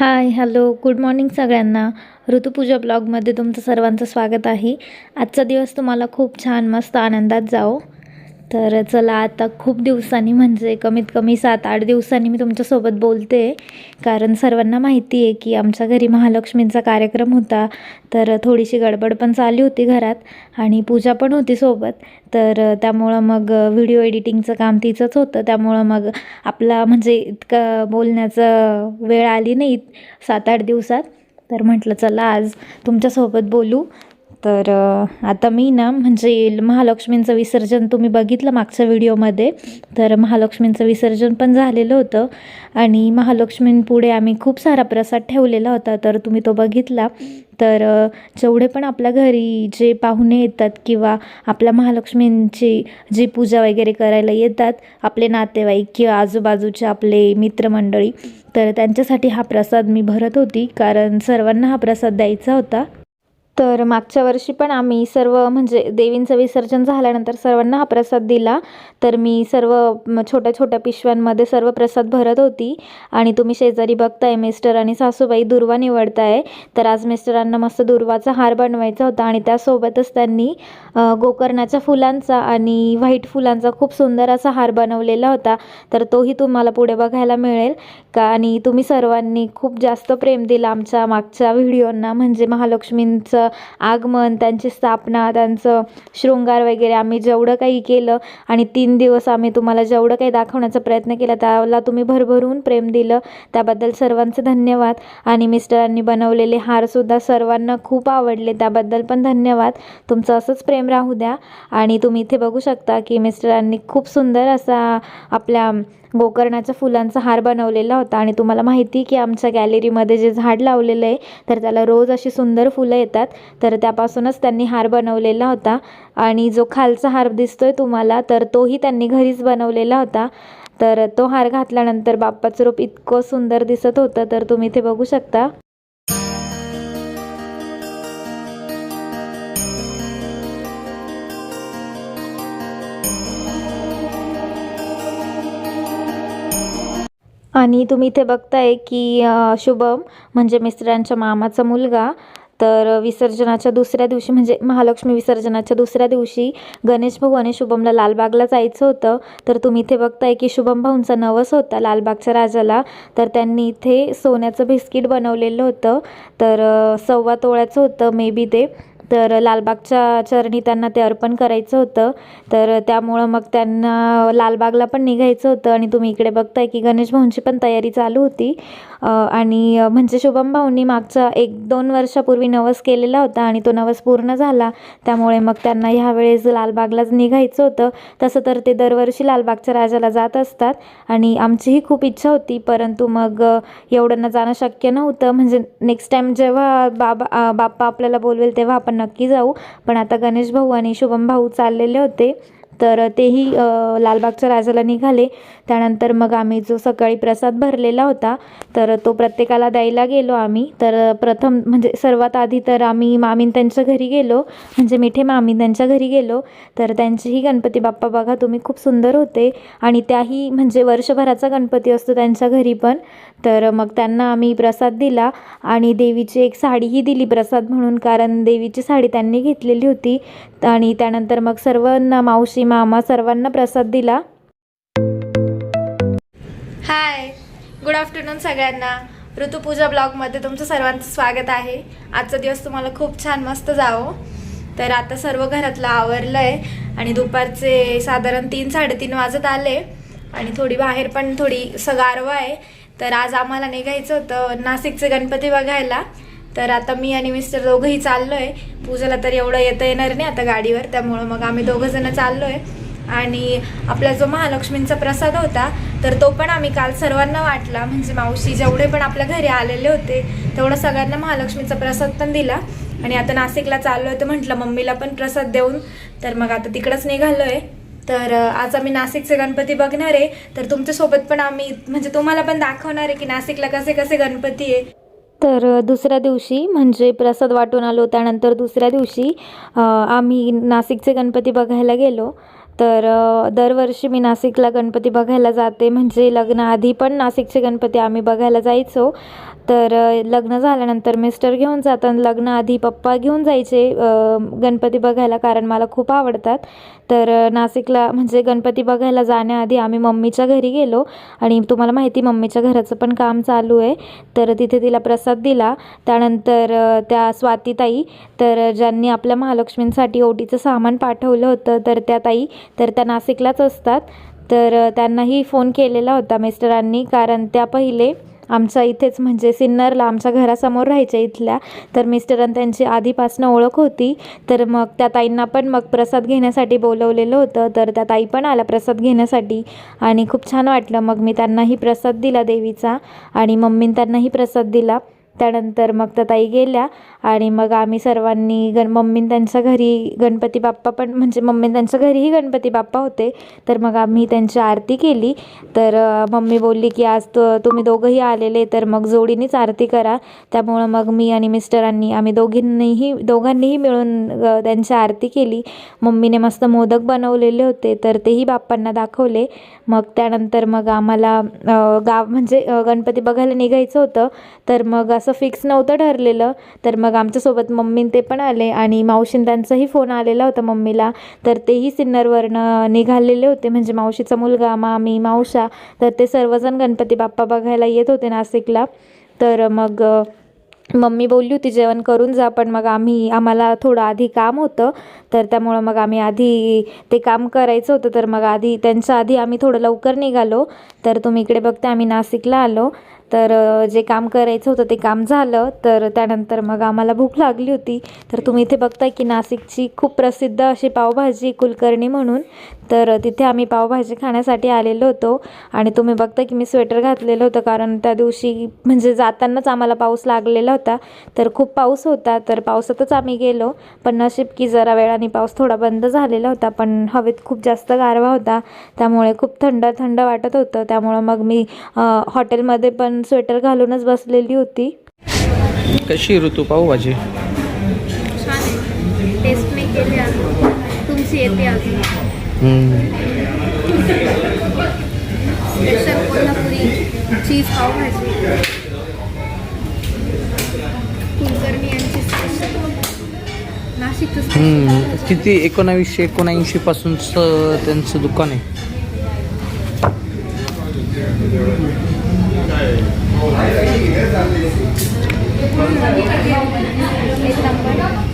Hi hello good morning सगळ्यांना. ऋतुपूजा ब्लॉगमध्ये तुमचं सर्वांचं स्वागत आहे. आजचा दिवस तुम्हाला खूप छान मस्त आनंदात जाओ तर चला आता खूप दिवसांनी म्हणजे कमीत कमी सात आठ दिवसांनी मी तुमच्यासोबत बोलते. कारण सर्वांना माहिती आहे की आमच्या घरी महालक्ष्मींचा कार्यक्रम होता. तर थोडीशी गडबड पण चालली होती घरात आणि पूजा पण होती सोबत. तर त्यामुळं मग व्हिडिओ एडिटिंगचं काम तिचंच होतं. त्यामुळं मग आपला म्हणजे इतकं बोलण्याचं वेळ आली नाही सात आठ दिवसात. तर म्हटलं चला आज तुमच्यासोबत बोलू. तर आता मी ना म्हणजे महालक्ष्मींचं विसर्जन तुम्ही बघितलं मागच्या व्हिडिओमध्ये. तर महालक्ष्मींचं विसर्जन पण झालेलं होतं. आणि महालक्ष्मींपुढे आम्ही खूप सारा प्रसाद ठेवलेला होता तर तुम्ही तो बघितला. तर जेवढे पण आपल्या घरी जे पाहुणे येतात किंवा आपल्या महालक्ष्मींची जी पूजा वगैरे करायला येतात आपले नातेवाईक किंवा आजूबाजूचे आपले मित्रमंडळी तर त्यांच्यासाठी हा प्रसाद मी भरत होती. कारण सर्वांना हा प्रसाद द्यायचा होता. तर मागच्या वर्षी पण आम्ही सर्व म्हणजे देवींचं विसर्जन झाल्यानंतर सर्वांना हा प्रसाद दिला. तर मी सर्व छोट्या छोट्या पिशव्यांमध्ये सर्व प्रसाद भरत होती. आणि तुम्ही शेजारी बघताय मिस्टर आणि सासूबाई दुर्वा निवडताय. तर आज मिस्टरांना मस्त दुर्वाचा हार बनवायचा होता आणि त्यासोबतच त्यांनी गोकर्णाच्या फुलांचा आणि व्हाईट फुलांचा खूप सुंदर असा हार बनवलेला होता. तर तोही तुम्हाला पुढे बघायला मिळेल. का आणि तुम्ही सर्वांनी खूप जास्त प्रेम दिलं आमच्या मागच्या व्हिडिओंना. म्हणजे महालक्ष्मींचं आगमन त्यांची स्थापना त्यांचं शृंगार वगैरे आम्ही जेवढं काही केलं आणि तीन दिवस आम्ही तुम्हाला जेवढं काही दाखवण्याचा प्रयत्न केला त्याला तुम्ही भरभरून प्रेम दिलं. त्याबद्दल सर्वांचे धन्यवाद. आणि मिस्टरांनी बनवलेले हारसुद्धा सर्वांना खूप आवडले. त्याबद्दल पण धन्यवाद. तुमचं असंच प्रेम राहू द्या. आणि तुम्ही इथे बघू शकता की मिस्टरांनी खूप सुंदर असा आपल्या गोकर्णाच्या फुलांचा हार बनवलेला होता. आणि तुम्हाला माहिती की आमच्या गॅलरीमध्ये जे झाड लावलेलं आहे तर त्याला रोज अशी सुंदर फुलं येतात. तर त्यापासूनच त्यांनी हार बनवलेला होता. आणि जो खालचा हार दिसतोय तुम्हाला तर तोही त्यांनी घरीच बनवलेला होता. तर तो हार घातल्यानंतर बाप्पाचं रूप इतकं सुंदर दिसत होतं तर तुम्ही इथे बघू शकता. आणि तुम्ही इथे बघताय की शुभम म्हणजे मिस्टरांच्या मामाचा मुलगा. तर विसर्जनाच्या दुसऱ्या दिवशी म्हणजे महालक्ष्मी विसर्जनाच्या दुसऱ्या दिवशी गणेश भाऊ आणि शुभमला लालबागला जायचं होतं. तर तुम्ही इथे बघताय की शुभम भाऊंचा नवस होता लालबागच्या राजाला. तर त्यांनी इथे सोन्याचं बिस्किट बनवलेलं होतं. तर सव्वा तोळ्याचं होतं मे बी ते. तर लालबागच्या चरणी त्यांना ते अर्पण करायचं होतं. तर त्यामुळं मग त्यांना लालबागला पण निघायचं होतं आणि तुम्ही इकडे बघताय की गणेश भाऊंची पण तयारी चालू होती. आणि म्हणजे शुभम भाऊंनी मागचा एक दोन वर्षापूर्वी नवस केलेला होता आणि तो नवस पूर्ण झाला. त्यामुळे मग त्यांना ह्यावेळेस लालबागलाच निघायचं होतं. तसं तर ते दरवर्षी लालबागच्या राजाला जात असतात आणि आमचीही खूप इच्छा होती. परंतु मग एवढ्यांना जाणं शक्य नव्हतं. म्हणजे नेक्स्ट टाईम जेव्हा बाबा बाप्पा आपल्याला बोलवेल तेव्हा आपण नक्की जाऊ. पण आता गणेश भाऊ आणि शुभम भाऊ चाललेले होते. तर तेही लालबागच्या राजाला निघाले. त्यानंतर मग आम्ही जो सकाळी प्रसाद भरलेला होता तर तो प्रत्येकाला द्यायला गेलो आम्ही. तर प्रथम म्हणजे सर्वात आधी तर आम्ही मामीन त्यांच्या घरी गेलो म्हणजे मिठे मामी त्यांच्या घरी गेलो. तर त्यांचीही गणपती बाप्पा बघा तुम्ही खूप सुंदर होते. आणि त्याही म्हणजे वर्षभराचा गणपती असतो त्यांच्या घरी पण. तर मग त्यांना आम्ही प्रसाद दिला आणि देवीची एक साडीही दिली प्रसाद म्हणून कारण देवीची साडी त्यांनी घेतलेली होती. आणि त्यानंतर मग सर्वांना मावशी मामा सर्वांना प्रसाद दिला. हाय गुड आफ्टरनून सगळ्यांना. ऋतुपूजा ब्लॉगमध्ये तुमचं सर्वांचं स्वागत आहे. आजचा दिवस तुम्हाला खूप छान मस्त जावो. तर आता सर्व घरातलं आवरलं आहे आणि दुपारचे साधारण तीन साडेतीन वाजत आले. आणि थोडी बाहेर पण थोडी सगारवा आहे. तर आज आम्हाला निघायचं होतं नाशिकचे गणपती बघायला. तर आता मी आणि मिस्टर दोघंही चाललो आहे पूजाला तर एवढं येता येणार नाही आता गाडीवर त्यामुळं मग आम्ही दोघं जण चाललो आहे आणि आपला जो महालक्ष्मींचा प्रसाद होता तर तो पण आम्ही काल सर्वांना वाटला. म्हणजे मावशी जेवढे पण आपल्या घरी आलेले होते तेवढं सगळ्यांना महालक्ष्मीचा प्रसाद पण दिला. आणि आता नाशिकला चाललो आहे तर म्हटलं मम्मीला पण प्रसाद देऊन. तर मग आता तिकडंच निघालो आहे तर आज आम्ही नाशिकचे गणपती बघणार आहे. तर तुमच्यासोबत पण आम्ही म्हणजे तुम्हाला पण दाखवणार आहे की नाशिकला कसे कसे गणपती आहे. तर दुसऱ्या दिवशी म्हणजे प्रसाद वाटून आलो त्यानंतर दुसऱ्या दिवशी आम्ही नाशिकचे गणपती बघायला गेलो. तर दरवर्षी मी नाशिकला गणपती बघायला जाते. म्हणजे लग्नाआधी पण नाशिकचे गणपती आम्ही बघायला जायचो. तर लग्न झाल्यानंतर मिस्टर घेऊन जातात लग्नाआधी पप्पा घेऊन जायचे. गणपती बघायला कारण मला खूप आवडतात. तर नाशिकला म्हणजे गणपती बघायला जाण्याआधी आम्ही मम्मीच्या घरी गेलो आणि तुम्हाला माहिती मम्मीच्या घराचं पण काम चालू आहे. तर तिथे तिला प्रसाद दिला. त्यानंतर त्या स्वातीताई तर ज्यांनी आपल्या महालक्ष्मींसाठी ओटीचं सामान पाठवलं होतं तर त्या ताई तर त्या नाशिकलाच असतात. तर त्यांनाही फोन केलेला होता मिस्टरांनी कारण त्या पहिले आमच्या इथेच म्हणजे सिन्नरला आमच्या घरासमोर राहायच्या इथल्या. तर मिस्टरांना त्यांची आधीपासनं ओळख होती. तर मग त्या ताईंना पण मग प्रसाद घेण्यासाठी बोलवलेलं होतं. तर त्या ताई पण आल्या प्रसाद घेण्यासाठी. आणि खूप छान वाटलं. मग मी त्यांनाही प्रसाद दिला देवीचा. आणि मम्मीन त्यांनाही प्रसाद दिला. त्यानंतर मग त्या ताई गेल्या. आणि मग आम्ही सर्वांनी गण मम्मी त्यांच्या घरी गणपती बाप्पा पण म्हणजे मम्मी त्यांच्या घरीही गणपती बाप्पा होते. तर मग आम्ही त्यांची आरती केली. तर मम्मी बोलली की आज तो तुम्ही दोघंही आलेले तर मग जोडीनेच आरती करा. त्यामुळं मग मी आणि मिस्टरांनी आम्ही दोघींनीही दोघांनीही मिळून त्यांची आरती केली. मम्मीने मस्त मोदक बनवलेले होते तर तेही बाप्पांना दाखवले. मग त्यानंतर मग आम्हाला गाव म्हणजे गणपती बघायला निघायचं होतं. तर मग असं फिक्स नव्हतं ठरलेलं. तर मग मग आमच्यासोबत मम्मी ते पण आले आणि मावशीन त्यांचाही फोन आलेला होता मम्मीला. तर तेही सिन्नरवरनं निघालेले होते. म्हणजे मावशीचा मुलगा मामी मावशा. तर ते सर्वजण गणपती बाप्पा बघायला येत होते नाशिकला. तर मग मम्मी बोलली होती जेवण करून जा पण मग आम्ही आम्हाला थोडं आधी काम होतं. तर त्यामुळं मग आम्ही आधी ते काम करायचं होतं. तर मग आधी त्यांच्या आधी आम्ही थोडं लवकर निघालो. तर तुम्ही इकडे बघते आम्ही नाशिकला आलो. तर जे काम करायचं होतं ते काम झालं. तर त्यानंतर मग आम्हाला भूक लागली होती. तर तुम्ही इथे बघताय की नाशिकची खूप प्रसिद्ध अशी पावभाजी कुलकर्णी म्हणून. तर तिथे आम्ही पावभाजी खाण्यासाठी आलेलो होतो. आणि तुम्ही बघता की मी स्वेटर घातलेलं होतं कारण त्या दिवशी म्हणजे जातानाच आम्हाला पाऊस लागलेला होता. तर खूप पाऊस होता तर पावसातच आम्ही गेलो. पण नशीब की जरा वेळाने पाऊस थोडा बंद झालेला होता पण हवेत खूप जास्त गारवा होता. त्यामुळे खूप थंड थंड वाटत होतं. त्यामुळं मग मी हॉटेलमध्ये पण स्वेटर घालूनच बसलेली होती. कशी ऋतू? पावभाजी? टेस्ट मी केली तुमची येते अजून. स्पेशल कोल्हापुरी चीज पावभाजी कुलकर्णी यांची स्पेशल नाशिकचं किती? एकोणावीसशे एकोणऐंशी पासूनचं त्यांचं दुकान आहे. एक नंबर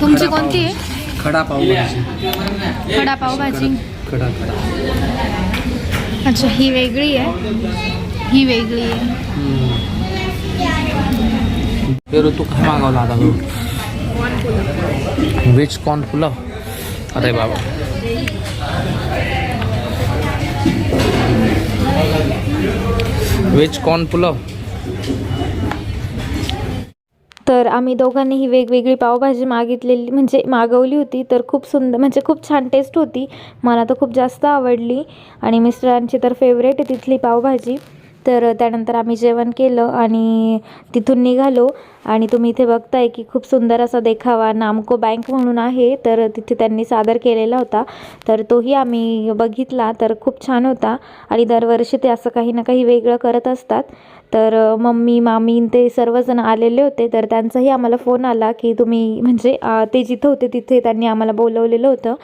तुमची कोणती आहे? खडा पावभाजी खडा पावभाजी खडा खडा. अच्छा ही वेगळी आहे? ही वेगळी आहे. ते ऋतू काय मागवला आता तू व्हेज कॉर्न पुलाव अरे बाबा. व्हेज कॉर्न पुलाव तर आम्ही दोघांनीही वेगवेगळी पावभाजी मागितलेली म्हणजे मागवली होती. तर खूप सुंदर म्हणजे खूप छान टेस्ट होती. मला तर खूप जास्त आवडली. आणि मिस्टरांची तर फेवरेट आहे तिथली पावभाजी. तर त्यानंतर आम्ही जेवण केलं आणि तिथून निघालो. आणि तुम्ही इथे बघताय की खूप सुंदर असा देखावा नामको बँक म्हणून आहे. तर तिथे त्यांनी सादर केलेला होता. तर तोही आम्ही बघितला. तर खूप छान होता. आणि दरवर्षी ते असं काही ना काही वेगळं करत असतात. तर मम्मी मामी ते सर्वजण आलेले होते. तर त्यांचाही आम्हाला फोन आला की तुम्ही म्हणजे ते जिथं होते तिथे त्यांनी आम्हाला बोलवलेलं होतं.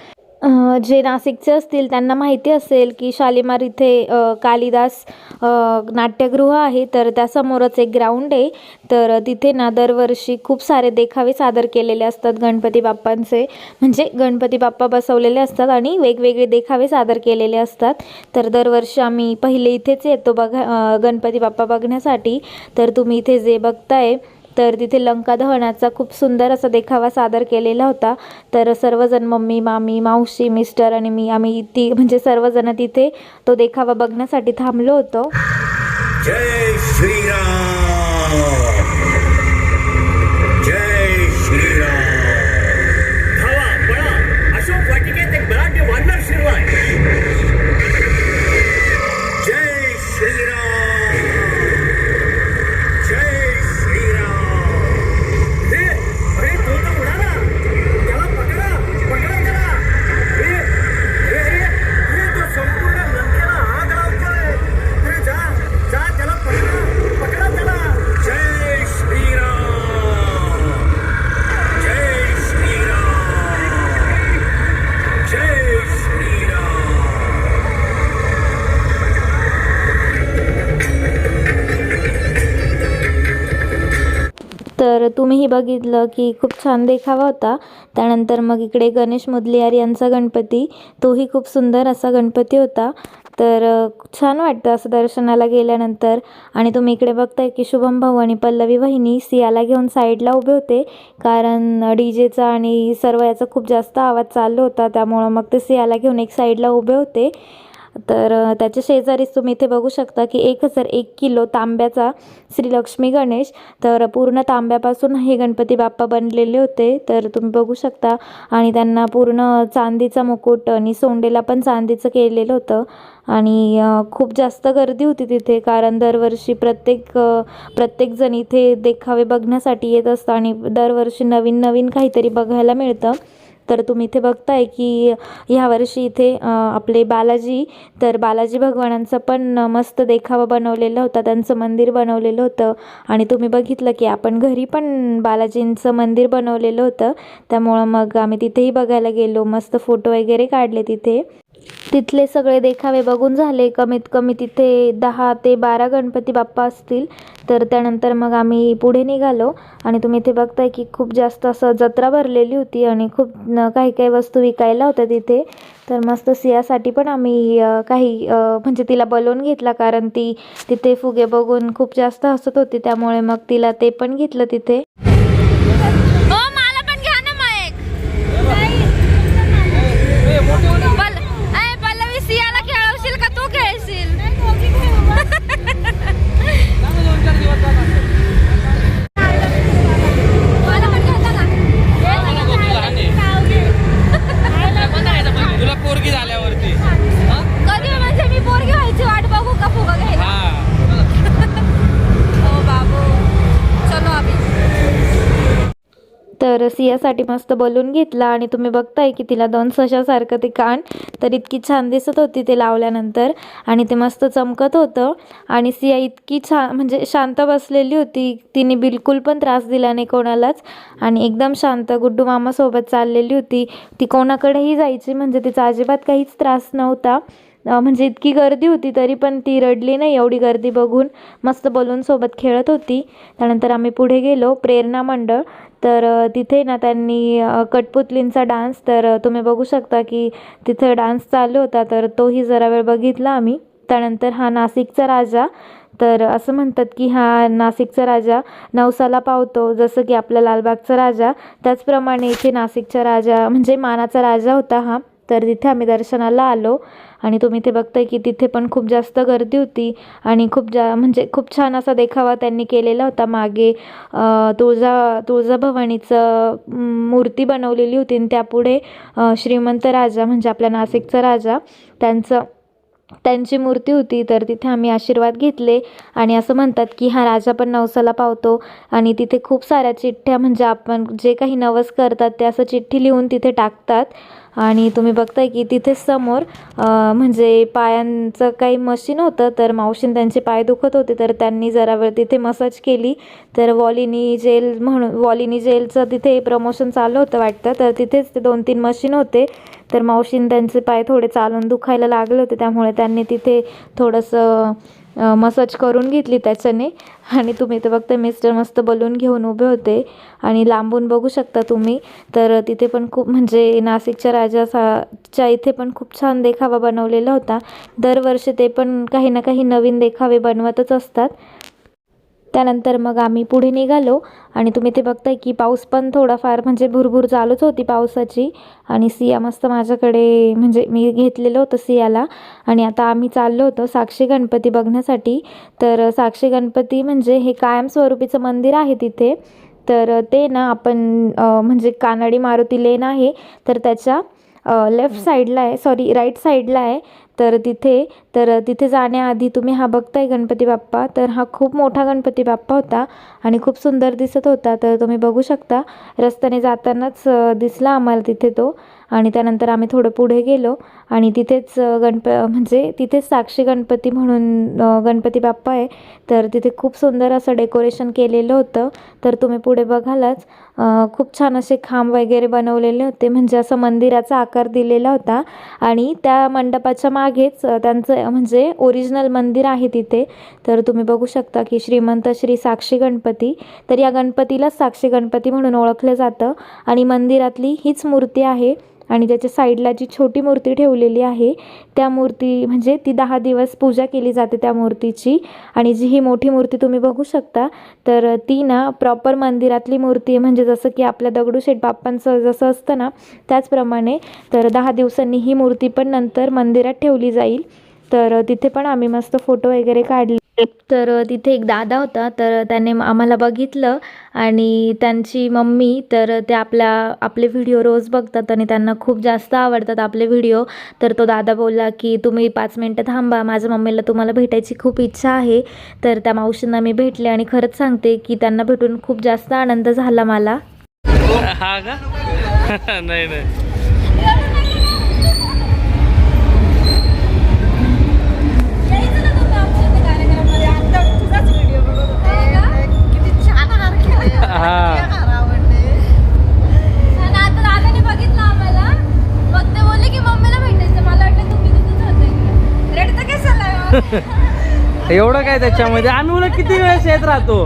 जे नाशिकचे असतील त्यांना माहिती असेल की शालिमार इथे कालिदास नाट्यगृह आहे. तर त्यासमोरच एक ग्राउंड आहे. तर तिथे ना दरवर्षी खूप सारे देखावे सादर केलेले असतात गणपती बाप्पांचे. म्हणजे गणपती बाप्पा बसवलेले असतात आणि वेगवेगळे देखावे सादर केलेले असतात. तर दरवर्षी आम्ही पहिले इथेच येतो बघा गणपती बाप्पा बघण्यासाठी. तर तुम्ही इथे जे बघताय तर तिथे लंका दहनाचा खूप सुंदर असा देखावा सादर केलेला होता. तर सर्वजण मम्मी मामी मावशी मिस्टर आणि मी आम्ही ती म्हणजे सर्वजण तिथे तो देखावा बघण्यासाठी थांबलो होतो. जय श्रीराम. तर तुम्हीही बघितलं की खूप छान देखावा होता. त्यानंतर मग इकडे गणेश मुदलियार यांचा गणपती. तोही खूप सुंदर असा गणपती होता. तर छान वाटतं असं दर्शनाला गेल्यानंतर. आणि तुम्ही इकडे बघताय की शुभम भाऊ आणि पल्लवी वहिनी सियाला घेऊन साईडला उभे होते. कारण डी जेचा आणि सर्व याचा खूप जास्त आवाज चालू होता. त्यामुळं मग ते सियाला घेऊन एक साईडला उभे होते. तर त्याच्या शेजारीच तुम्ही इथे बघू शकता की एक हजार एक किलो तांब्याचा श्री लक्ष्मी गणेश. तर पूर्ण तांब्यापासून हे गणपती बाप्पा बनलेले होते. तर तुम्ही बघू शकता. आणि त्यांना पूर्ण चांदीचा मुकुट आणि सोंडेला पण चांदीचं केलेलं होतं. आणि खूप जास्त गर्दी होती तिथे कारण दरवर्षी प्रत्येक प्रत्येकजण इथे देखावे बघण्यासाठी येत असतं आणि दरवर्षी नवीन नवीन काहीतरी बघायला मिळतं. तर तुम्ही इथे बघताय की ह्यावर्षी इथे आपले बालाजी तर बालाजी भगवानांचा पण मस्त देखावा बनवलेला होता त्यांचं मंदिर बनवलेलं होतं. आणि तुम्ही बघितलं की आपण घरी पण बालाजींचं मंदिर बनवलेलं होतं. त्यामुळं मग आम्ही तिथेही बघायला गेलो मस्त फोटो वगैरे काढले तिथे. तिथले सगळे देखावे बघून झाले. कमीत कमी तिथे दहा ते बारा गणपती बाप्पा असतील. तर त्यानंतर मग आम्ही पुढे निघालो. आणि तुम्ही इथे बघताय की खूप जास्त असं जत्रा भरलेली होती आणि खूप काही काही वस्तू विकायला होत्या तिथे. तर मस्त सियासाठी पण आम्ही काही म्हणजे तिला बलवून घेतला कारण ती तिथे फुगे बघून खूप जास्त हसत होती. त्यामुळे मग तिला ते पण घेतलं तिथे हो मला पण घ्या ना माईक पल ए, पल्लवी सियाला खेळवशील का तू खेळशील मला पण घेता का? तुला पोरगी झाल्यावरती कधी म्हणजे मी पोरगी व्हायची वाट बघू का फुगा घ्यायला हा हो बाबू चलो आम्ही तर सियासाठी मस्त बलून घेतला आणि तुम्ही बघताय की तिला दोन सशासारखं ते कान तर इतकी छान दिसत होती ते लावल्यानंतर आणि ते मस्त चमकत होतं. आणि सिया इतकी छान म्हणजे शांत बसलेली होती. तिने बिलकुल पण त्रास दिला नाही कोणालाच. आणि एकदम शांत गुड्डू मामासोबत चाललेली होती. ती कोणाकडेही जायची म्हणजे तिचा अजिबात काहीच त्रास नव्हता. म्हणजे इतकी गर्दी होती तरी पण ती रडली नाही एवढी गर्दी बघून. मस्त बलूनसोबत खेळत होती. त्यानंतर आम्ही पुढे गेलो. प्रेरणा मंडळ. तर तिथे ना त्यांनी कठपुतलींचा डान्स तर तुम्ही बघू शकता की तिथे डान्स चालू होता तर तोही जरा वेळ बघितला आम्ही. त्यानंतर हा नाशिकचा राजा तर असं म्हणतात की हा नाशिकचा राजा नवसाला पावतो जसं की आपला लालबागचा राजा. त्याचप्रमाणे इथे नाशिकचा राजा म्हणजे मानाचा राजा होता हा. तर तिथे आम्ही दर्शनाला आलो आणि तुम्ही इथे बघताय की तिथे पण खूप जास्त गर्दी होती आणि खूप जा म्हणजे खूप छान असा देखावा त्यांनी केलेला होता. मागे तुळजा तुळजाभवानीचं मूर्ती बनवलेली होती आणि त्यापुढे श्रीमंत राजा म्हणजे आपल्या नाशिकचा राजा त्यांचं त्यांची मूर्ती होती. तर तिथे आम्ही आशीर्वाद घेतले आणि असं म्हणतात की हा राजा पण नवसाला पावतो आणि तिथे खूप साऱ्या चिठ्ठ्या म्हणजे आपण जे काही नवस करतात ते असं चिठ्ठी लिहून तिथे टाकतात. आणि तुम्ही बघताय की तिथे समोर म्हणजे पायांचं काही मशीन होतं तर मावशीन त्यांचे पाय दुखत होते तर त्यांनी जरा वेळ तिथे मसाज केली. तर वॉलिनी जेल म्हणून वॉलिनी जेलचं तिथे प्रमोशन चालू होतं वाटतं तर तिथेच ते दोन तीन मशीन होते. तर मावशीन त्यांचे पाय थोडे चालून दुखायला लागले होते त्यामुळे त्यांनी तिथे थोडंसं मसाज करून घेतली त्याच्याने. आणि तुम्ही तर बघता मिस्टर मस्त बलून घेऊन उभे होते. आणि लांबून बघू शकता तुम्ही. तर तिथे पण खूप म्हणजे नाशिकच्या राजासाच्या इथे पण खूप छान देखावा बनवलेला होता. दरवर्षी ते पण काही ना काही नवीन देखावे बनवतच असतात. त्यानंतर मग आम्ही पुढे निघालो आणि तुम्ही ते बघताय की पाऊस पण थोडाफार म्हणजे भुरभुर चालूच होती पावसाची. आणि सिया मस्त माझ्याकडे म्हणजे मी घेतलेलं होतं सियाला. आणि आता आम्ही चाललो होतो साक्षी गणपती बघण्यासाठी. तर साक्षी गणपती म्हणजे हे कायमस्वरूपीचं मंदिर आहे तिथे. तर ते ना आपण म्हणजे कानडी मारुती लेन आहे. तर त्याच्या लेफ्ट साईडला आहे सॉरी राईट साईडला आहे. तर तिथे तर तिथे जाण्याआधी तुम्ही हा बघताय गणपती बाप्पा. तर हा खूप मोठा गणपती बाप्पा होता आणि खूप सुंदर दिसत होता. तर तुम्ही बघू शकता रस्त्याने जातानाच दिसला आम्हाला तिथे तो आणि त्यानंतर आम्ही थोडं पुढे गेलो आणि तिथेच गणप म्हणजे तिथेच साक्षी गणपती म्हणून गणपती बाप्पा आहे. तर तिथे खूप सुंदर असं डेकोरेशन केलेलं होतं. तर तुम्ही पुढे बघालच खूप छान असे खांब वगैरे बनवलेले होते. म्हणजे असं मंदिराचा आकार दिलेला होता आणि त्या मंडपाच्या मागेच त्यांचं म्हणजे ओरिजिनल मंदिर आहे तिथे. तर तुम्ही बघू शकता की श्रीमंत श्री साक्षी गणपती तर या गणपतीलाच साक्षी गणपती म्हणून ओळखलं जातं. आणि मंदिरातली हीच मूर्ती आहे आणि त्याच्या साईडला जी छोटी मूर्ती ठेवलेली आहे त्या मूर्ती म्हणजे ती दहा दिवस पूजा केली जाते त्या मूर्तीची. आणि जी ही मोठी मूर्ती तुम्ही बघू शकता तर ती ना प्रॉपर मंदिरातली मूर्ती आहे. म्हणजे जसं की आपल्या दगडूशेठ बाप्पांचं जसं असतं ना त्याचप्रमाणे. तर दहा दिवसांनी ही मूर्ती पण नंतर मंदिरात ठेवली जाईल. तर तिथे पण आम्ही मस्त फोटो वगैरे काढले. तर तिथे एक दादा होता तर त्याने आम्हाला बघितलं आणि त्यांची मम्मी तर ते आपल्या आपले व्हिडिओ रोज बघतात आणि त्यांना खूप जास्त आवडतात आपले व्हिडिओ तर तो दादा बोलला की तुम्ही पाच मिनटं थांबा माझ्या मम्मीला तुम्हाला भेटायची खूप इच्छा आहे. तर त्या मावशींना मी भेटले आणि खरंच सांगते की त्यांना भेटून खूप जास्त आनंद झाला मला. हा का? नाही नाही. एवढं काय त्याच्यामध्ये? अनुला किती वेळेस येत राहतो?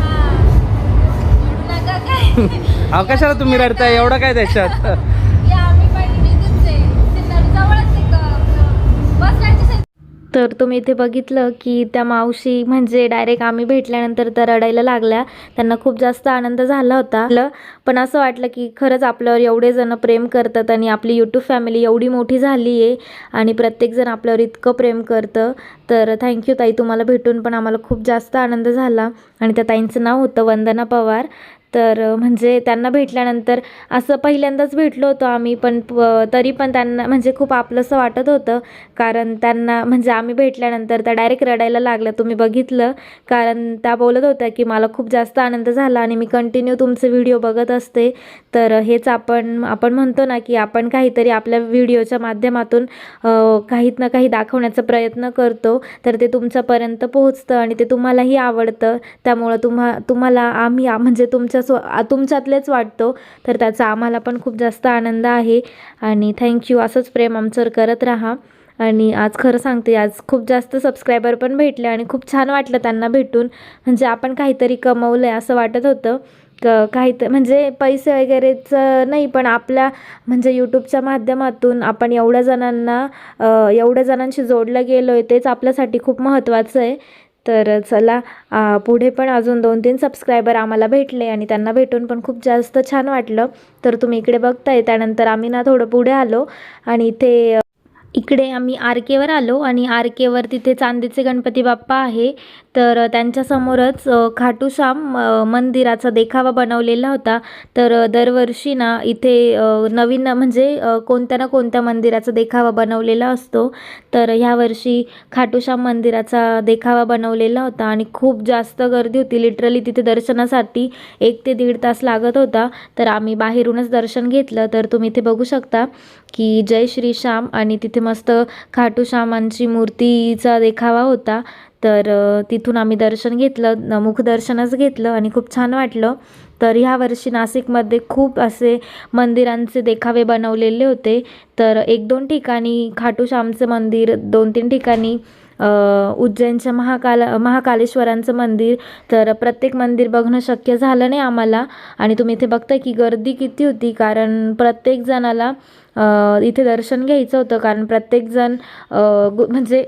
हा. अहो कशाला तुम्ही रडताय? एवढं काय त्याच्यात? तर तुम्ही इथे बघितलं की त्या मावशी म्हणजे डायरेक्ट आम्ही भेटल्यानंतर त्या रडायला लागल्या. त्यांना खूप जास्त आनंद झाला होता. पण असं वाटलं की खरंच आपल्यावर एवढे जण प्रेम करतात आणि आपली यूट्यूब फॅमिली एवढी मोठी झाली आहे आणि प्रत्येकजण आपल्यावर इतकं प्रेम करतं. तर थँक्यू ताई तुम्हाला भेटून पण आम्हाला खूप जास्त आनंद झाला. आणि त्या ताईंचं नाव होतं वंदना पवार. तर म्हणजे त्यांना भेटल्यानंतर असं पहिल्यांदाच भेटलो होतो आम्ही पण तरी पण त्यांना म्हणजे खूप आपलंसं वाटत होतं. कारण त्यांना म्हणजे आम्ही भेटल्यानंतर त्या डायरेक्ट रडायला लागल्या. तुम्ही बघितलं? कारण त्या बोलत होत्या की मला खूप जास्त आनंद झाला आणि मी कंटिन्यू तुमचे व्हिडिओ बघत असते. तर हेच आपण आपण म्हणतो ना की आपण काहीतरी आपल्या व्हिडिओच्या माध्यमातून काहीत ना काही दाखवण्याचा प्रयत्न करतो. तर ते तुमच्यापर्यंत पोहोचतं आणि ते तुम्हालाही आवडतं. त्यामुळं तुम्हा तुम्हाला आम्ही म्हणजे तुमच्या स्व तुमच्यातलेच वाटतो. तर त्याचा आम्हाला पण खूप जास्त आनंद आहे. आणि थँक्यू असंच प्रेम आमच्यावर करत राहा. आणि आज खरं सांगते आज खूप जास्त सबस्क्रायबर पण भेटले आणि खूप छान वाटलं त्यांना भेटून. म्हणजे आपण काहीतरी कमवलं आहे असं वाटत होतं. क काही तर म्हणजे पैसे वगैरेचं नाही पण आपल्या म्हणजे यूट्यूबच्या माध्यमातून आपण एवढ्या जणांना एवढ्या जणांशी जोडलं गेलो आहे तेच आपल्यासाठी खूप महत्त्वाचं आहे. तर चला पुढे पण अजून दोन तीन सबस्क्रायबर आम्हाला भेटले आणि त्यांना भेटून पण खूप जास्त छान वाटलं. तर तुम्ही इकडे बघताय त्यानंतर आम्ही ना थोडं पुढे आलो आणि इथे इकडे आम्ही आर केवर आलो आणि आर केवर तिथे चांदीचे गणपती बाप्पा आहे. तर त्यांच्यासमोरच खाटूश्याम मंदिराचा देखावा बनवलेला होता. तर दरवर्षी ना इथे नवीन म्हणजे कोणत्या ना कोणत्या मंदिराचा देखावा बनवलेला असतो. तर ह्या वर्षी खाटूश्याम मंदिराचा देखावा बनवलेला होता आणि खूप जास्त गर्दी होती. लिटरली तिथे दर्शनासाठी एक ते दीड तास लागत होता. तर आम्ही बाहेरूनच दर्शन घेतलं. तर तुम्ही इथे बघू शकता की जय श्री श्याम आणि तिथे मस्त खाटूश्यामांची मूर्तीचा देखावा होता. तर तिथून आम्ही दर्शन घेतलं न- मुखदर्शनच घेतलं आणि खूप छान वाटलं. तर ह्या वर्षी नाशिकमध्ये खूप असे मंदिरांचे देखावे बनवलेले होते. तर एक दोन ठिकाणी खाटूश्यामचं मंदिर दोन तीन ठिकाणी उज्जैनच्या महाकाल महाकालेश्वरांचं मंदिर. तर प्रत्येक मंदिर बघणं शक्य झालं नाही आम्हाला. आणि तुम्ही इथे बघताय की गर्दी किती होती कारण प्रत्येक जणाला इथे दर्शन घ्यायचं होतं. कारण प्रत्येकजण गु- म्हणजे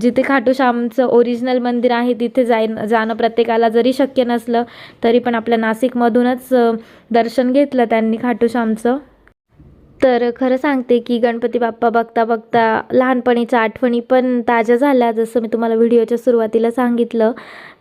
जिथे खाटूश्यामचं ओरिजिनल मंदिर आहे तिथे जाय जाणं प्रत्येकाला जरी शक्य नसलं तरी पण आपल्या नाशिकमधूनच दर्शन घेतलं त्यांनी खाटूश्यामचं तर खरं सांगते की गणपती बाप्पा बघता बघता लहानपणीच्या आठवणी पण ताज्या झाल्या जसं मी तुम्हाला व्हिडिओच्या सुरुवातीला सांगितलं.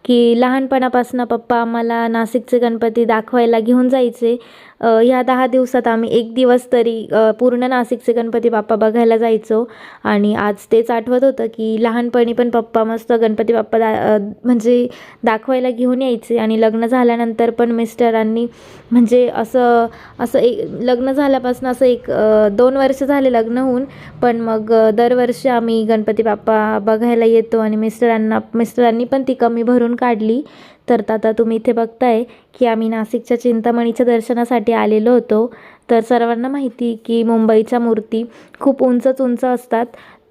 की लहानपणापासून पप्पा आम्हाला नाशिकचे गणपती दाखवायला घेऊन जायचे. ह्या दहा दिवसात आम्ही एक दिवस तरी पूर्ण नाशिकचे गणपती बाप्पा बघायला जायचो. आणि आज तेच आठवत होतं की लहानपणी पण पप्पा मस्त गणपती बाप्पा दा म्हणजे दाखवायला घेऊन यायचे. आणि लग्न झाल्यानंतर पण मिस्टरांनी म्हणजे असं असं एक लग्न झाल्यापासून असं एक दोन वर्ष झाले लग्न होऊन. पण मग दरवर्षी आम्ही गणपती बाप्पा बघायला येतो आणि मिस्टरांना मिस्टरांनी पण ती कमी भरून शोधून काढली. तर आता तुम्ही इथे बघताय की आम्ही नाशिकच्या चिंतामणीच्या दर्शनासाठी आलेलो होतो. तर सर्वांना माहिती की मुंबईच्या मूर्ती खूप उंचच उंच असतात.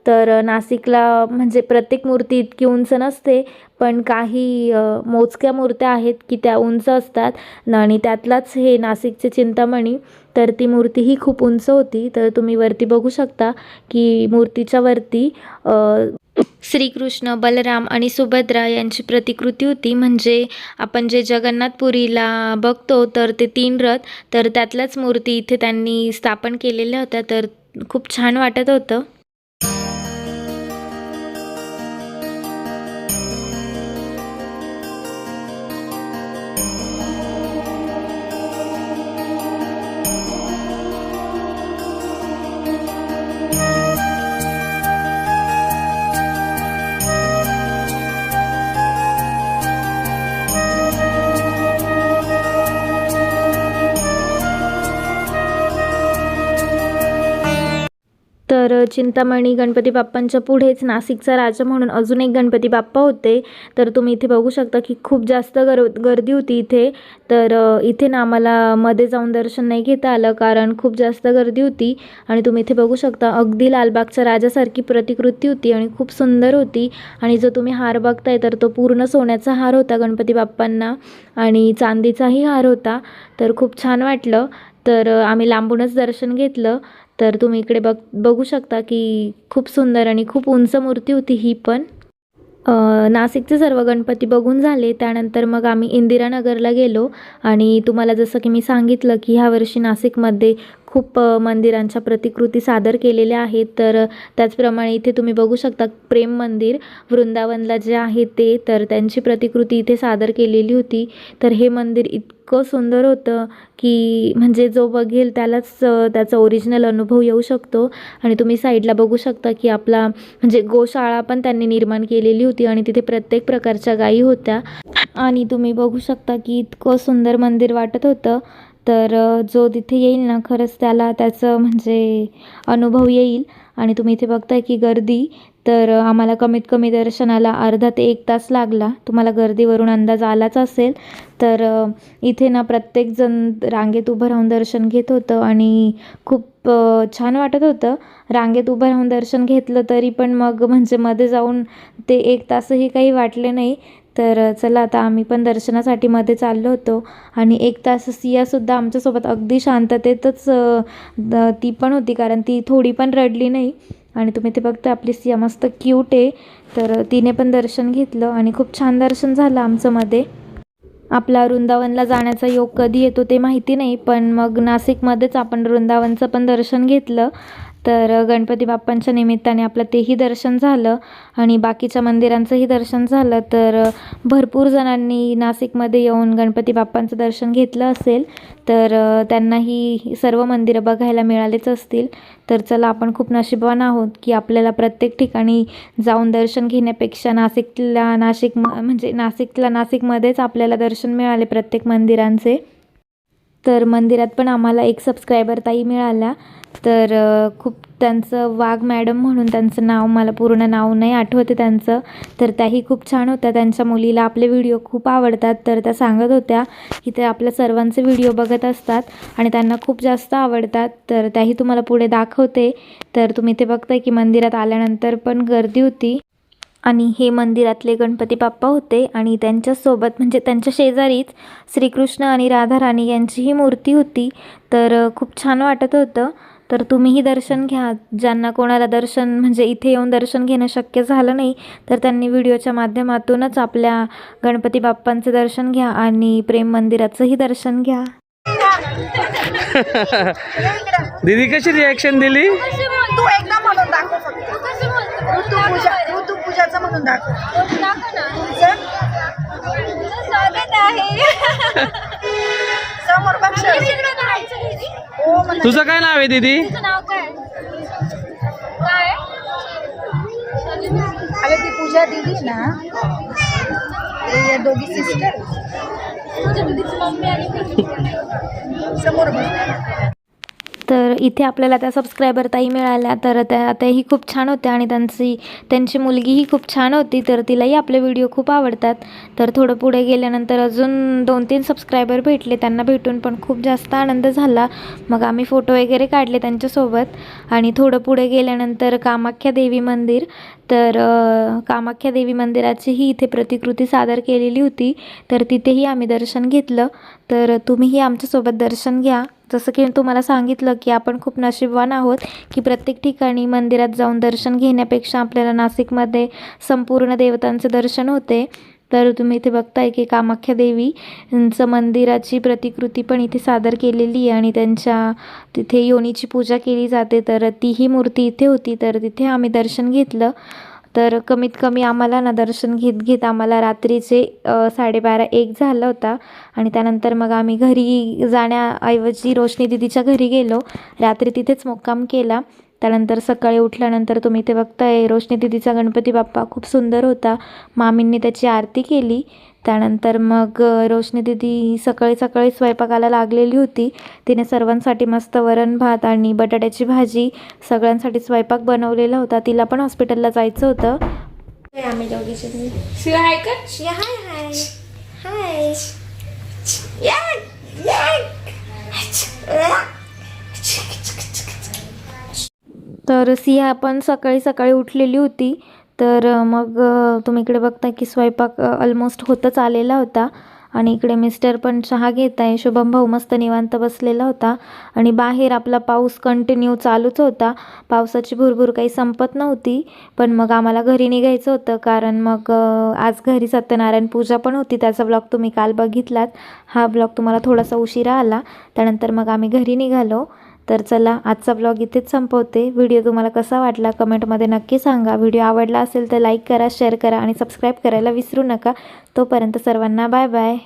तर नाशिकला म्हणजे प्रत्येक मूर्ती इतकी उंच नसते पण काही मोजक्या मूर्त्या आहेत की त्या उंच असतात. आणि त्यातलाच हे नाशिकचे चिंतामणी तर ती मूर्ती ही खूप उंच होती. तर तुम्ही वरती बघू शकता की मूर्तीच्या वरती श्रीकृष्ण बलराम आणि सुभद्रा यांची प्रतिकृती होती. म्हणजे आपण जे जगन्नाथपुरीला बघतो तर ते तीन रथ तर त्यातल्याच मूर्ती इथे त्यांनी स्थापन केलेल्या होत्या. तर खूप छान वाटत होतं. तर चिंतामणी गणपती बाप्पांच्या पुढेच नाशिकचा राजा म्हणून अजून एक गणपती बाप्पा होते. तर तुम्ही इथे बघू शकता की खूप जास्त गर गर्दी होती इथे. तर इथे ना आम्हाला मध्ये जाऊन दर्शन नाही घेता आलं कारण खूप जास्त गर्दी होती. आणि तुम्ही इथे बघू शकता अगदी लालबागच्या राजासारखी प्रतिकृती होती आणि खूप सुंदर होती. आणि जो तुम्ही हार बघताय तर तो पूर्ण सोन्याचा हार होता गणपती बाप्पांना. आणि चांदीचाही हार होता. तर खूप छान वाटलं. तर आम्ही लांबूनच दर्शन घेतलं. तर तुम्ही इकडे बघ बघू शकता की खूप सुंदर आणि खूप उंच मूर्ती होती ही पण. नाशिकचे सर्व गणपती बघून झाले. त्यानंतर मग आम्ही इंदिरानगरला गेलो आणि तुम्हाला जसं की मी सांगितलं की ह्या वर्षी नाशिकमध्ये खूप मंदिरांच्या प्रतिकृती सादर केलेल्या आहेत. तर त्याचप्रमाणे इथे तुम्ही बघू शकता प्रेम मंदिर. वृंदावनला जे आहे ते तर त्यांची प्रतिकृती इथे सादर केलेली होती. तर हे मंदिर इतकं सुंदर होतं की म्हणजे जो बघेल त्यालाच त्याचा ओरिजिनल अनुभव येऊ शकतो. आणि तुम्ही साईडला बघू शकता की आपला म्हणजे गोशाळा पण त्यांनी निर्माण केलेली होती आणि तिथे प्रत्येक प्रकारच्या गायी होत्या. आणि तुम्ही बघू शकता की इतकं सुंदर मंदिर वाटत होतं. तर जो तिथे येईल ना खरंच त्याला त्याचं म्हणजे अनुभव येईल. आणि तुम्ही इथे बघताय की गर्दी. तर आम्हाला कमीत कमी दर्शनाला अर्धा ते एक तास लागला. तुम्हाला गर्दीवरून अंदाज आलाच असेल. तर इथे ना प्रत्येकजण रांगेत उभं राहून दर्शन घेत होतं. आणि खूप छान वाटत होतं. रांगेत उभं राहून दर्शन घेतलं तरी पण मग म्हणजे मध्ये जाऊन ते एक तासही काही वाटले नाही. तर चला आता आम्ही पण दर्शनासाठी मध्ये चाललो होतो. आणि एक तास सियासुद्धा आमच्यासोबत अगदी शांततेतच ती पण होती कारण ती थोडी पण रडली नाही. आणि तुम्ही ते बघता आपली सिया मस्त क्यूट आहे. तर तिने पण दर्शन घेतलं आणि खूप छान दर्शन झालं आमचं मध्ये. आपला वृंदावनला जाण्याचा योग कधी येतो ते माहिती नाही पण मग नाशिकमध्येच आपण वृंदावनचं पण दर्शन घेतलं. तर गणपती बाप्पांच्या निमित्ताने आपलं तेही दर्शन झालं आणि बाकीच्या मंदिरांचंही दर्शन झालं. तर भरपूर जणांनी नाशिकमध्ये येऊन गणपती बाप्पांचं दर्शन घेतलं असेल तर त्यांनाही सर्व मंदिरं बघायला मिळालेच असतील. तर चला आपण खूप नशीबवान आहोत की आपल्याला प्रत्येक ठिकाणी जाऊन दर्शन घेण्यापेक्षा नाशिकला नाशिक म्हणजे नाशिकला नाशिकमध्येच आपल्याला दर्शन मिळाले प्रत्येक मंदिरांचे. तर मंदिरात पण आम्हाला एक सबस्क्रायबर ताई मिळाला. तर खूप त्यांचं वाघ मॅडम म्हणून त्यांचं नाव मला पूर्ण नाव नाही आठवते त्यांचं. तर त्याही खूप छान होत्या. त्यांच्या मुलीला आपले व्हिडिओ खूप आवडतात. तर त्या सांगत होत्या की ते आपल्या सर्वांचे व्हिडिओ बघत असतात आणि त्यांना खूप जास्त आवडतात. तर त्याही तुम्हाला पुढे दाखवते. तर तुम्ही ते बघताय की मंदिरात आल्यानंतर पण गर्दी होती. आणि हे मंदिरातले गणपती बाप्पा होते आणि त्यांच्यासोबत म्हणजे त्यांच्या शेजारीच श्रीकृष्ण आणि राधाराणी यांचीही मूर्ती होती. तर खूप छान वाटत होतं. तर तुम्हीही दर्शन घ्या. ज्यांना कोणाला दर्शन म्हणजे इथे येऊन दर्शन घेणं शक्य झालं नाही तर त्यांनी व्हिडिओच्या माध्यमातूनच आपल्या गणपती बाप्पांचं दर्शन घ्या आणि प्रेम मंदिराचंही दर्शन घ्या. दीदी कशी रिॲक्शन दिली तू एकदा म्हणून दाखव फक्त ऋतुपूजा म्हणून दाखव. तुझं स्वागत आहे. समोर बघ हो म्हणा. तुझं काय नाव आहे दीदी? नाव काय? काय? अगं ती पूजा दिली ना ते या दोघी सिस्टर तुझ्या दीदीची मम्मी आणि मी. समोर बघ. तर इथे आपल्याला त्या सबस्क्रायबर ताई मिळाल्या. तर त्या त्याही खूप छान होत्या आणि त्यांची त्यांची मुलगीही खूप छान होती. तर तिलाही आपले व्हिडिओ खूप आवडतात. तर थोडं पुढे गेल्यानंतर अजून दोन तीन सबस्क्रायबर भेटले. त्यांना भेटून पण खूप जास्त आनंद झाला. मग आम्ही फोटो वगैरे काढले त्यांच्यासोबत. आणि थोडं पुढे गेल्यानंतर कामाख्या देवी मंदिर. तर कामाख्या देवी मंदिराचीही इथे प्रतिकृती सादर केलेली होती. तर तिथेही आम्ही दर्शन घेतलं. तर तुम्हीही आमच्यासोबत दर्शन घ्या. जसं की तुम्हाला सांगितलं की आपण खूप नशीबवान आहोत की प्रत्येक ठिकाणी मंदिरात जाऊन दर्शन घेण्यापेक्षा आपल्याला नाशिकमध्ये संपूर्ण देवतांचे दर्शन होते. तर तुम्ही इथे बघताय की कामाख्या देवी यांचं मंदिराची प्रतिकृती पण इथे सादर केलेली आहे आणि त्यांच्या तिथे योनीची पूजा केली जाते. तर तीही मूर्ती इथे होती तर तिथे आम्ही दर्शन घेतलं. तर कमीत कमी आम्हाला ना दर्शन घेत घेत आम्हाला रात्रीचे साडेबारा एक झालं होता. आणि त्यानंतर मग आम्ही घरी जाण्याऐवजी रोशनी दिदीच्या घरी गेलो. रात्री तिथेच मुक्काम केला. त्यानंतर सकाळी उठल्यानंतर तुम्ही इथे बघताय रोशनी दिदीचा गणपती बाप्पा खूप सुंदर होता. मामींनी त्याची आरती केली. त्यानंतर मग रोशनी दिदी सकाळी सकाळी स्वयंपाकाला लागलेली होती. तिने सर्वांसाठी मस्त वरण भात आणि बटाट्याची भाजी सगळ्यांसाठी स्वयंपाक बनवलेला होता. तिला पण हॉस्पिटलला जायचं होतं. आम्ही दोघीचे हाय का? शिया हाय हाय. हाय. या तर सिया पण सकाळी सकाळी उठलेली होती. तर मग तुम्ही इकडे बघता की स्वयंपाक ऑलमोस्ट होतच आलेला होता. आणि इकडे मिस्टर पण चहा घेत आहे. शुभम भाऊ मस्त निवांत बसलेला होता. आणि बाहेर आपला पाऊस कंटिन्यू चालूच होता. पावसाची भुरभुर काही संपत नव्हती. पण मग आम्हाला घरी निघायचं होतं. कारण मग आज घरी सत्यनारायण पूजा पण होती. त्याचा ब्लॉग तुम्ही काल बघितलात. हा ब्लॉग तुम्हाला थोडासा उशिरा आला. त्यानंतर मग आम्ही घरी निघालो. तर चला आजचा ब्लॉग इथेच संपवते. व्हिडिओ तुम्हाला कसा वाटला कमेंटमध्ये नक्की सांगा. व्हिडिओ आवडला असेल तर लाईक करा शेअर करा आणि सबस्क्राईब करायला विसरू नका. तोपर्यंत सर्वांना बाय बाय